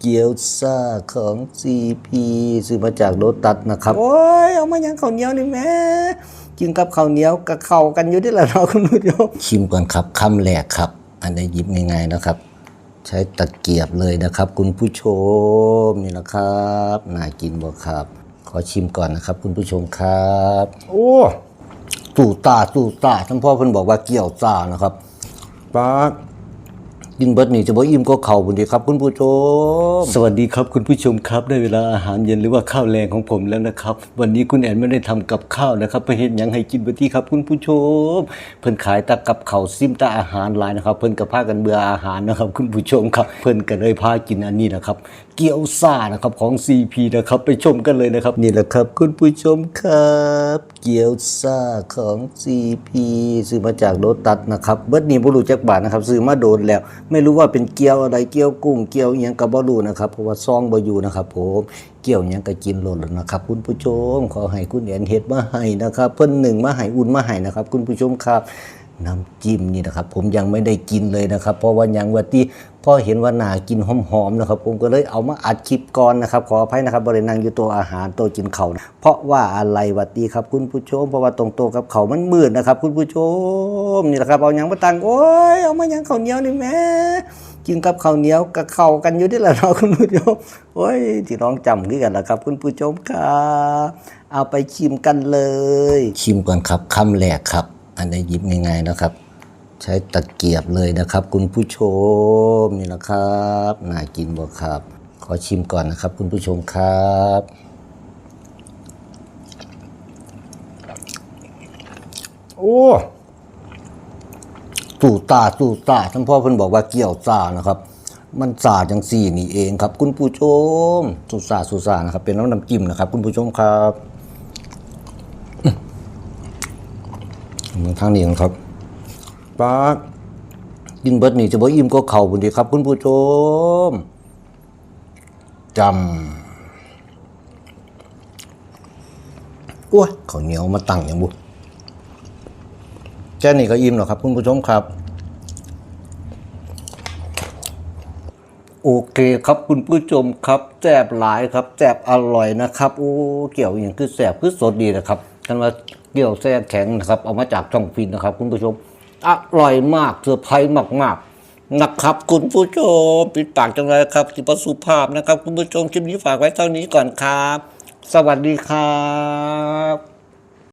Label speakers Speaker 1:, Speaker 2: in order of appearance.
Speaker 1: เกี๊ยวซ่าของ CP ซื้อมาจากโรตัสนะครับ
Speaker 2: โอ้ย เอามายังข้าวเหนียวนี่แม่กินกับข้าวเหนียวกับเข้ากันอยู่ที่ละเราะคุณผู้ชม
Speaker 1: ชิมก่อนครับคำแรกครับ อันนี้หยิบง่ายๆนะครับ ใช้ตะเกียบเลยนะครับ คุณผู้ชมนี่นะครับน่ากินบ่ครับ ขอชิมก่อนนะครับ คุณผู้ชมครับ โอ้ตู่ตาตู่ตาท่านพ่อเพิ่นบอกว่าเกี่ยวซ่านะครับป้าด กินเบิดนี่จะบ่อิ่มก็เข่าบุญดีครับ คุณผู้ชม
Speaker 3: สวัสดีครับคุณผู้ชมครับได้เวลาอาหารเย็นหรือว่าข้าวแรงของผมแล้วนะครับ วันนี้คุณแอนไม่ได้ทำกับข้าวนะครับเพื่อเห็นยังให้กินวันที่ครับ คุณผู้ชม เพิ่นขายตะกับเข้าซิมตาอาหารหลายนะครับ เพิ่นก็พากันเบื่ออาหารนะครับ คุณผู้ชมครับ เพิ่นก็เลยพากินอันนี้นะครับ เกี๊ยวซ่านะครับของ CP นะครับไปชมกันเลยนะครับ
Speaker 1: นี่แหละครับ คุณผู้ชมครับ เกี๊ยวซ่าของ CP ซื้อมาจากโรตัสนะครับเบิดนี่บ่รู้จักบาทนะครับซื้อมาโดนแล้วไม่รู้ว่าเป็นเกี๊ยวอะไรเกี๊ยวกุ้งเกี๊ยวอิหยังกับบอลูนะครับเพราะว่าซองบอยู่นะครับ ผมเกี๊ยวอิหยังก็กินโลดแล้วนะครับ คุณผู้ชมขอให้คุณแอนเฮ็ดมาให้นะครับ เพิ่นหนึ่งมาให้อุ่นมาให้นะครับ คุณผู้ชมครับ น้ำจิ้มนี่นะครับ ผมยังไม่ได้กินเลยนะครับ เพราะว่ายังว่าที่พ่อเห็นว่านากินหอมๆนะครับ ผมก็เลยเอามาอัดคลิปก่อนนะครับ ขออภัยนะครับบริเวณนั่งอยู่ตัวอาหารตัวกินเขานะเพราะว่าอะไรวัดดีครับ คุณผู้ชม เพราะว่าตรงโตวกับเขามันมืดนะครับ คุณผู้ชมนี่แหละครับเอายังมาตังโอ้ยเอามายังเขาเหนียวนี่แม่กินกับข้าวเหนียวกับเข้ากันอยู่ที่ละเราะคุณผู้ชมโอ้ยที่น้องจำคือกันละครับ คุณผู้ชมครับเอาไปชิมกันเลย ชิมก่อนครับคำแรกครับ อันนี้หยิบง่ายๆนะครับ ใช้ตะเกียบเลยนะครับ คุณผู้ชมนี่นะครับน่ากินบ่ครับ ขอชิมก่อนนะครับ คุณผู้ชมครับโอ้ตู่ตาตู่ตาท่านพ่อเพิ่นบอกว่าเกี่ยวซานะครับ มันซ่าจังสี่นี่เองครับ คุณผู้ชมตู่ซ่าตู่ซ่านะครับ เป็นน้ำน้ำจิ้มนะครับ คุณผู้ชมครับ อืมทางนี้ครับปากินเบิดนี่จะบ่อิ่มก็เข่าบุญดีครับ คุณผู้ชมจำอ้วยข้าวเหนียวมาตั้งอย่างบุแค่นี้ก็อิ่มแล้วครับ คุณผู้ชมครับ โอเคครับคุณผู้ชมครับแซ่บหลายครับแซ่บอร่อยนะครับโอ้เกี่ยวอย่างคือแซ่บคือสดดีนะครับกันว่าเกี่ยวแซ่แข็งนะครับเอามาจากช่องฟินนะครับ คุณผู้ชมอร่อยมากเซอร์ไพรส์มากๆนะครับ คุณผู้ชมปิดปากจังเลยครับสิบสุภาพนะครับ คุณผู้ชมคลิปนี้ฝากไว้เท่านี้ก่อนครับ สวัสดีครับ